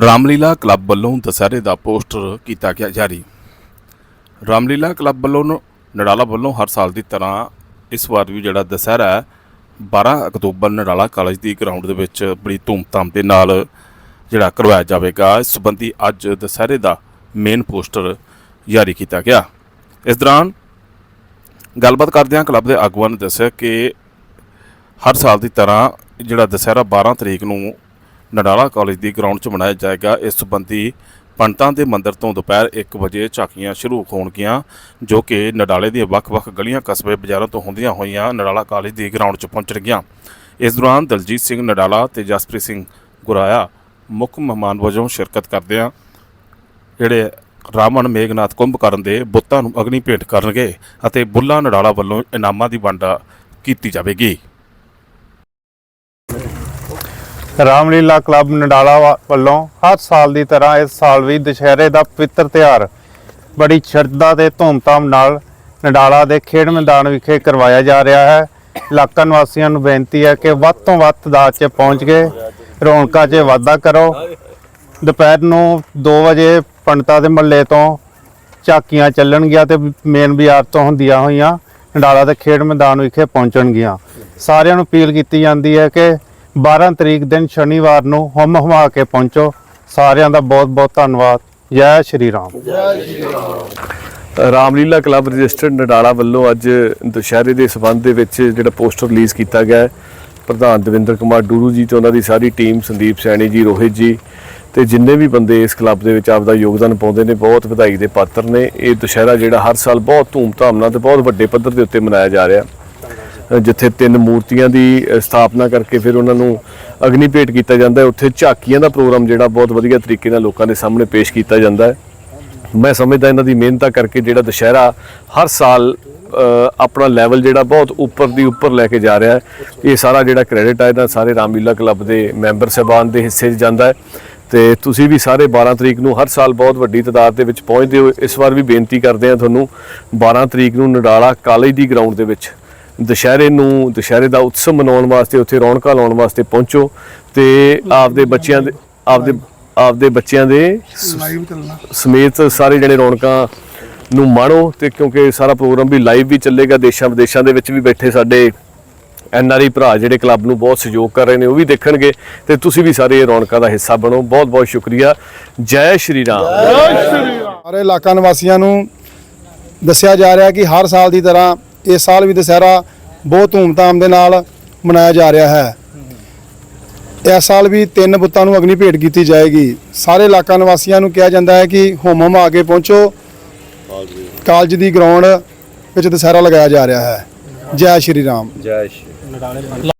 Ramlila club ਵੱਲੋਂ ਦਸਹਿਰੇ ਦਾ poster ਕੀਤਾ ਗਿਆ ਜਾਰੀ। ਰਾਮਲੀਲਾ ਕਲੱਬ ਵੱਲੋਂ ਨ- ਨਡਾਲਾ ਵੱਲੋਂ ਹਰ ਸਾਲ ਦੀ ਤਰ੍ਹਾਂ ਇਸ ਵਾਰ ਵੀ ਜਿਹੜਾ ਦਸਹਿਰਾ ਹੈ 12 ਅਕਤੂਬਰ ਨੜਾਲਾ ਕਾਲਜ ਦੀ ਗਰਾਊਂਡ ਦੇ ਵਿੱਚ ਬੜੀ ਧੂਮਧਾਮ ਦੇ ਨਾਲ ਜਿਹੜਾ ਕਰਵਾਇਆ ਜਾਵੇਗਾ। ਇਸ ਸੰਬੰਧੀ ਅੱਜ ਦਸਹਿਰੇ ਦਾ ਮੇਨ ਪੋਸਟਰ ਜਾਰੀ ਕੀਤਾ ਗਿਆ। ਇਸ ਦੌਰਾਨ ਗੱਲਬਾਤ ਕਰਦਿਆਂ ਕਲੱਬ ਦੇ ਆਗੂਆਂ ਨੇ ਦੱਸਿਆ ਕਿ ਹਰ ਸਾਲ ਦੀ ਤਰ੍ਹਾਂ ਜਿਹੜਾ ਦਸਹਿਰਾ 12 ਤਰੀਕ ਨੂੰ ਨਡਾਲਾ ਕਾਲਜ ਦੀ ਗਰਾਊਂਡ 'ਚ ਮਨਾਇਆ ਜਾਏਗਾ। ਇਸ ਸੰਬੰਧੀ ਪੰਡਤਾਂ ਦੇ ਮੰਦਿਰ ਤੋਂ ਦੁਪਹਿਰ 1 ਵਜੇ ਝਾਕੀਆਂ ਸ਼ੁਰੂ ਹੋਣਗੀਆਂ, ਜੋ ਕਿ ਨਡਾਲੇ ਦੀਆਂ ਵੱਖ-ਵੱਖ ਗਲੀਆਂ ਕਸਬੇ ਬਾਜ਼ਾਰਾਂ ਤੋਂ ਹੁੰਦੀਆਂ ਹੋਈਆਂ ਨਡਾਲਾ ਕਾਲਜ ਦੀ ਗਰਾਊਂਡ 'ਚ ਪਹੁੰਚਣਗੀਆਂ। ਇਸ ਦੌਰਾਨ ਦਲਜੀਤ ਸਿੰਘ ਨਡਾਲਾ ਤੇ ਜਸਪ੍ਰੀਤ ਸਿੰਘ ਗੁਰਾਇਆ ਮੁੱਖ ਮਹਿਮਾਨ ਵਜੋਂ ਸ਼ਿਰਕਤ ਕਰਦਿਆਂ ਜਿਹੜੇ ਰਾਮਨ ਮੇਘਨਾਥ ਕੁੰਭਕਰਨ ਦੇ ਬੁੱਤਾਂ ਨੂੰ ਅਗਨੀ ਭੇਟ ਕਰਨਗੇ ਅਤੇ ਬੁੱਲਾ ਨਡਾਲਾ ਵੱਲੋਂ ਇਨਾਮਾਂ ਦੀ ਵੰਡ ਕੀਤੀ ਜਾਵੇਗੀ। ਰਾਮਲੀਲਾ ਕਲੱਬ ਨਡਾਲਾ ਵਾ- ਵੱਲੋਂ ਹਰ ਸਾਲ ਦੀ ਤਰ੍ਹਾਂ ਇਸ ਸਾਲ ਵੀ ਦੁਸ਼ਹਿਰੇ ਦਾ ਪਵਿੱਤਰ ਤਿਉਹਾਰ ਬੜੀ ਸ਼ਰਧਾ ਤੇ ਧੂਮਧਾਮ ਨਾਲ ਨਡਾਲਾ ਦੇ ਖੇਡ ਮੈਦਾਨ ਵਿਖੇ ਕਰਵਾਇਆ ਜਾ ਰਿਹਾ ਹੈ। ਇਲਾਕਾ ਨਿਵਾਸੀਆਂ ਨੂੰ ਬੇਨਤੀ ਹੈ ਕਿ ਵੱਧ ਤੋਂ ਵੱਧ ਤਾਦਾਦ 'ਚ ਪਹੁੰਚ ਕੇ ਰੌਣਕਾਂ 'ਚ ਵਾਧਾ ਕਰੋ। ਦੁਪਹਿਰ ਨੂੰ 2 ਵਜੇ ਪੰਡਤਾਂ ਦੇ ਮਹੱਲੇ ਤੋਂ ਝਾਕੀਆਂ ਚੱਲਣਗੀਆਂ ਤੇ ਮੇਨ ਬਾਜ਼ਾਰ ਤੋਂ ਹੁੰਦੀਆਂ ਹੋਈਆਂ ਨਡਾਲਾ ਦੇ ਖੇਡ ਮੈਦਾਨ ਵਿਖੇ ਪਹੁੰਚਣਗੀਆਂ। ਸਾਰਿਆਂ ਨੂੰ ਅਪੀਲ ਕੀਤੀ ਜਾਂਦੀ ਹੈ ਕਿ 12 ਤਰੀਕ ਦਿਨ ਸ਼ਨੀਵਾਰ ਨੂੰ ਹਮ ਹਮਾ ਕੇ ਪਹੁੰਚੋ। ਸਾਰਿਆਂ ਦਾ ਬਹੁਤ ਬਹੁਤ ਧੰਨਵਾਦ। ਜੈ ਸ਼੍ਰੀ ਰਾਮ। ਰਾਮਲੀਲਾ ਕਲੱਬ ਰਜਿਸਟਰਡ ਨਡਾਲਾ ਵੱਲੋਂ ਅੱਜ ਦੁਸ਼ਹਿਰੇ ਦੇ ਸਬੰਧ ਦੇ ਵਿੱਚ ਜਿਹੜਾ ਪੋਸਟਰ ਰਿਲੀਜ਼ ਕੀਤਾ ਗਿਆ ਹੈ, ਪ੍ਰਧਾਨ ਦਵਿੰਦਰ ਕੁਮਾਰ ਡੂਰੂ ਜੀ ਤੇ ਉਹਨਾਂ ਦੀ ਸਾਰੀ ਟੀਮ, ਸੰਦੀਪ ਸੈਣੀ ਜੀ, ਰੋਹਿਤ ਜੀ ਤੇ ਜਿੰਨੇ ਵੀ ਬੰਦੇ ਇਸ ਕਲੱਬ ਦੇ ਵਿੱਚ ਆਪਦਾ ਯੋਗਦਾਨ ਪਾਉਂਦੇ ਨੇ, ਬਹੁਤ ਵਧਾਈ ਦੇ ਪਾਤਰ ਨੇ। ਇਹ ਦੁਸ਼ਹਿਰਾ ਜਿਹੜਾ ਹਰ ਸਾਲ ਬਹੁਤ ਧੂਮਧਾਮ ਨਾਲ ਤੇ ਬਹੁਤ ਵੱਡੇ ਪੱਧਰ ਦੇ ਉੱਤੇ ਮਨਾਇਆ ਜਾ ਰਿਹਾ ਜਿੱਥੇ ਤਿੰਨ ਮੂਰਤੀਆਂ ਦੀ ਸਥਾਪਨਾ ਕਰਕੇ ਫਿਰ ਉਹਨਾਂ ਨੂੰ ਅਗਨੀ ਭੇਟ ਕੀਤਾ ਜਾਂਦਾ ਹੈ। ਉੱਥੇ ਝਾਕੀਆਂ ਦਾ ਪ੍ਰੋਗਰਾਮ ਜਿਹੜਾ ਬਹੁਤ ਵਧੀਆ ਤਰੀਕੇ ਨਾਲ ਲੋਕਾਂ ਦੇ ਸਾਹਮਣੇ ਪੇਸ਼ ਕੀਤਾ ਜਾਂਦਾ ਹੈ। ਮੈਂ ਸਮਝਦਾ ਇਹਨਾਂ ਦੀ ਮਿਹਨਤਾਂ ਕਰਕੇ ਜਿਹੜਾ ਦੁਸ਼ਹਿਰਾ ਹਰ ਸਾਲ ਆਪਣਾ ਲੈਵਲ ਜਿਹੜਾ ਬਹੁਤ ਉੱਪਰ ਦੀ ਉੱਪਰ ਲੈ ਕੇ ਜਾ ਰਿਹਾ ਹੈ। ਇਹ ਸਾਰਾ ਜਿਹੜਾ ਕ੍ਰੈਡਿਟ ਆ, ਇਹਦਾ ਸਾਰੇ ਰਾਮਲੀਲਾ ਕਲੱਬ ਦੇ ਮੈਂਬਰ ਸਹਿਬਾਨ ਦੇ ਹਿੱਸੇ 'ਚ ਜਾਂਦਾ ਹੈ। ਤੇ ਤੁਸੀਂ ਵੀ ਸਾਰੇ 12 ਤਰੀਕ ਨੂੰ ਹਰ ਸਾਲ ਬਹੁਤ ਵੱਡੀ ਤਾਦਾਦ ਦੇ ਵਿੱਚ ਪਹੁੰਚਦੇ ਹੋ। ਇਸ ਵਾਰ ਵੀ ਬੇਨਤੀ ਕਰਦੇ ਹਾਂ ਤੁਹਾਨੂੰ 12 ਤਰੀਕ ਨੂੰ ਨਡਾਲਾ ਕਾਲਜ ਦੀ ਗਰਾਊਂਡ ਦੇ ਵਿੱਚ ਦੁਸ਼ਹਿਰੇ ਨੂੰ ਦੁਸ਼ਹਿਰੇ ਦਾ ਉਤਸਵ ਮਨਾਉਣ ਵਾਸਤੇ ਉੱਥੇ ਰੌਣਕਾਂ ਲਾਉਣ ਵਾਸਤੇ ਪਹੁੰਚੋ ਤੇ ਆਪਦੇ ਬੱਚਿਆਂ ਦੇ ਆਪਦੇ ਆਪਦੇ ਬੱਚਿਆਂ ਦੇ ਸਮੇਤ ਸਾਰੇ ਜਣੇ ਰੌਣਕਾਂ ਨੂੰ ਮਾਣੋ ਤੇ ਕਿਉਂਕਿ ਸਾਰਾ ਪ੍ਰੋਗਰਾਮ ਵੀ ਲਾਈਵ ਵੀ ਚੱਲੇਗਾ ਦੇਸ਼ਾਂ ਵਿਦੇਸ਼ਾਂ ਦੇ ਵਿੱਚ ਵੀ ਬੈਠੇ ਸਾਡੇ ਐਨ ਆਰ ਆਈ ਭਰਾ ਜਿਹੜੇ ਕਲੱਬ ਨੂੰ ਬਹੁਤ ਸਹਿਯੋਗ ਕਰ ਰਹੇ ਨੇ ਉਹ ਵੀ ਦੇਖਣਗੇ ਤੇ ਤੁਸੀਂ ਵੀ ਸਾਰੇ ਇਹ ਰੌਣਕਾਂ ਦਾ ਹਿੱਸਾ ਬਣੋ। ਬਹੁਤ ਬਹੁਤ ਸ਼ੁਕਰੀਆ। ਜੈ ਸ਼੍ਰੀ ਰਾਮ। ਸਾਰੇ ਇਲਾਕਾ ਨਿਵਾਸੀਆਂ ਨੂੰ ਦੱਸਿਆ ਜਾ ਰਿਹਾ ਕਿ ਹਰ ਸਾਲ ਦੀ ਤਰ੍ਹਾਂ ਇਸ ਸਾਲ ਵੀ ਦੁਸਹਿਰਾ ਬਹੁਤ ਧੂਮਧਾਮ ਦੇ ਨਾਲ ਮਨਾਇਆ ਜਾ ਰਿਹਾ ਹੈ। ਇਸ ਸਾਲ ਵੀ ਤਿੰਨ ਬੁੱਤਾਂ ਨੂੰ ਅਗਨੀ ਭੇਟ ਕੀਤੀ ਜਾਏਗੀ। ਸਾਰੇ ਇਲਾਕਾ ਨਿਵਾਸੀਆਂ ਨੂੰ ਕਿਹਾ ਜਾਂਦਾ ਹੈ ਕਿ ਹੋਮ ਹਮ ਆ ਕੇ ਪਹੁੰਚੋ। ਕਾਲਜ ਦੀ ਗਰਾਊਂਡ ਵਿੱਚ ਦੁਸਹਿਰਾ ਲਗਾਇਆ ਜਾ ਰਿਹਾ ਹੈ। ਜੈ ਸ਼੍ਰੀ ਰਾਮ। ਜੈ